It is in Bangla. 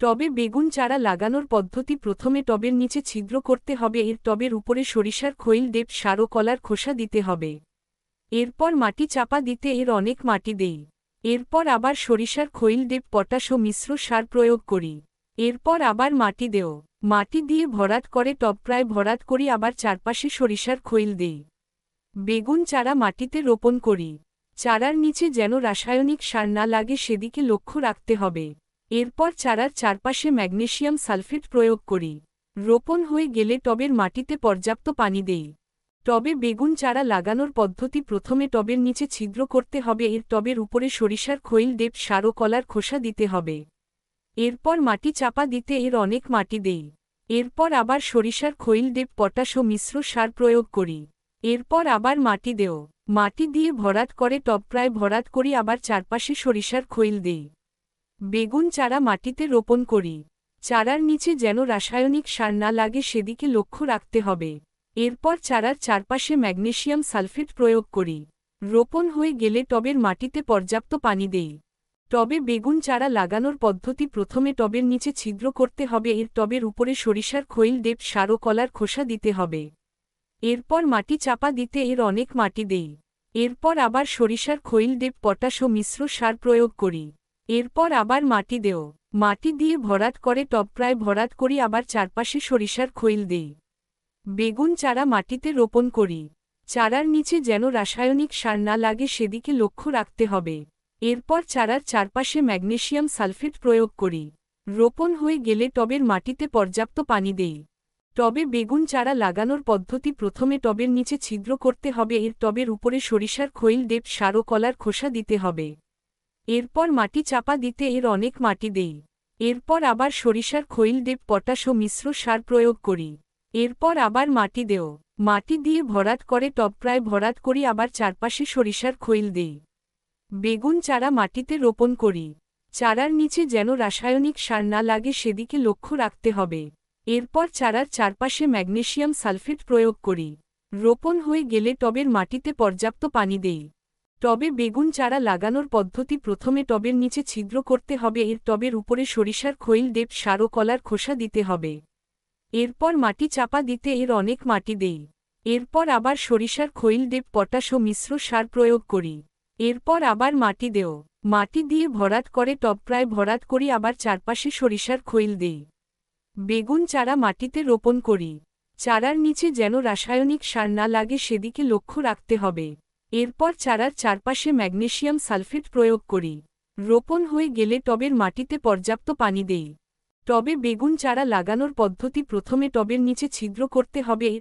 টবে বেগুন চারা লাগানোর পদ্ধতি প্রথমে টবের নিচে ছিদ্র করতে হবে, এর টবের উপরে সরিষার খৈল ডেপ সার কলার খোসা দিতে হবে। এরপর মাটি চাপা দিতে এর অনেক মাটি দেই। এরপর আবার সরিষার খৈল ডেপ পটাশ ও মিশ্র সার প্রয়োগ করি। এরপর আবার মাটি দেও। মাটি দিয়ে ভরাট করে, টব প্রায় ভরাট করি, আবার চারপাশে সরিষার খৈল দেই। বেগুন চারা মাটিতে রোপণ করি। চারার নিচে যেন রাসায়নিক সার না লাগে, সেদিকে লক্ষ্য রাখতে হবে। এরপর চারার চারপাশে ম্যাগনেসিয়াম সালফেট প্রয়োগ করি। রোপণ হয়ে গেলে টবের মাটিতে পর্যাপ্ত পানি দেই। টবে বেগুন চারা লাগানোর পদ্ধতি প্রথমে টবের নিচে ছিদ্র করতে হবে, এর টবের উপরে সরিষার খৈল, ডেপ, সার ও কলার খোসা দিতে হবে। এরপর মাটি চাপা দিতে এর অনেক মাটি দেই। এরপর আবার সরিষার খৈল, ডেপ, পটাশ ও মিশ্র সার প্রয়োগ করি। এরপর আবার মাটি দেও। মাটি দিয়ে ভরাট করে, টব প্রায় ভরাট করি, আবার চারপাশে সরিষার খৈল দেই। বেগুন চারা মাটিতে রোপণ করি। চারার নিচে যেন রাসায়নিক সার না লাগে সেদিকে লক্ষ্য রাখতে হবে। এরপর চারার চারপাশে ম্যাগনেসিয়াম সালফেট প্রয়োগ করি। রোপণ হয়ে গেলে টবের মাটিতে পর্যাপ্ত পানি দেই। টবে বেগুন চারা লাগানোর পদ্ধতি প্রথমে টবের নিচে ছিদ্র করতে হবে, এর টবের উপরে সরিষার খৈল, ডেপ, সার ও কলার খোসা দিতে হবে। এরপর মাটি চাপা দিতে এর অনেক মাটি দেই। এরপর আবার সরিষার খৈল, ডেপ, পটাশ ও মিশ্র সার প্রয়োগ করি। এরপর আবার মাটি দেও। মাটি দিয়ে ভরাট করে টব প্রায় ভরাট করি আবার চারপাশে সরিষার খৈল দেই। বেগুন চারা মাটিতে রোপণ করি। চারার নিচে যেন রাসায়নিক সার না লাগে সেদিকে লক্ষ্য রাখতে হবে। এরপর চারার চারপাশে ম্যাগনেসিয়াম সালফেট প্রয়োগ করি। রোপণ হয়ে গেলে টবের মাটিতে পর্যাপ্ত পানি দেই। টবে বেগুন চারা লাগানোর পদ্ধতি প্রথমে টবের নিচে ছিদ্র করতে হবে। এর টবের উপরে সরিষার খৈল ডেপ সার ও কলার খোসা দিতে হবে। এরপর মাটি চাপা দিতে এর অনেক মাটি দেই। এরপর আবার সরিষার খৈল ডেপ পটাশ ও মিশ্র সার প্রয়োগ করি। এরপর আবার মাটি দেও। মাটি দিয়ে ভরাট করে টব প্রায় ভরাট করি আবার চারপাশে সরিষার খৈল দেই। বেগুন চারা মাটিতে রোপণ করি। চারার নিচে যেন রাসায়নিক সার না লাগে সেদিকে লক্ষ্য রাখতে হবে। এরপর চারার চারপাশে ম্যাগনেসিয়াম সালফেট প্রয়োগ করি। রোপণ হয়ে গেলে টবের মাটিতে পর্যাপ্ত পানি দেই। টবে বেগুন চারা লাগানোর পদ্ধতি প্রথমে টবের নিচে ছিদ্র করতে হবে, এর টবের উপরে সরিষার খৈল ডেপ সার ও কলার খোসা দিতে হবে। এরপর মাটি চাপা দিতে এর অনেক মাটি দেই। এরপর আবার সরিষার খৈল ডেপ পটাশ ও মিশ্র সার প্রয়োগ করি। এরপর আবার মাটি দেও। মাটি দিয়ে ভরাট করে টব প্রায় ভরাট করি, আবার চারপাশে সরিষার খৈল দেই। বেগুন চারা মাটিতে রোপণ করি। চারার নিচে যেন রাসায়নিক সার না লাগে, সেদিকে লক্ষ্য রাখতে হবে। এরপর চারার চারপাশে ম্যাগনেশিয়াম সালফেট প্রয়োগ করি। রোপণ হয়ে গেলে টবের মাটিতে পর্যাপ্ত পানি দেই। টবে বেগুন চারা লাগানোর পদ্ধতি প্রথমে টবের নিচে ছিদ্র করতে হবে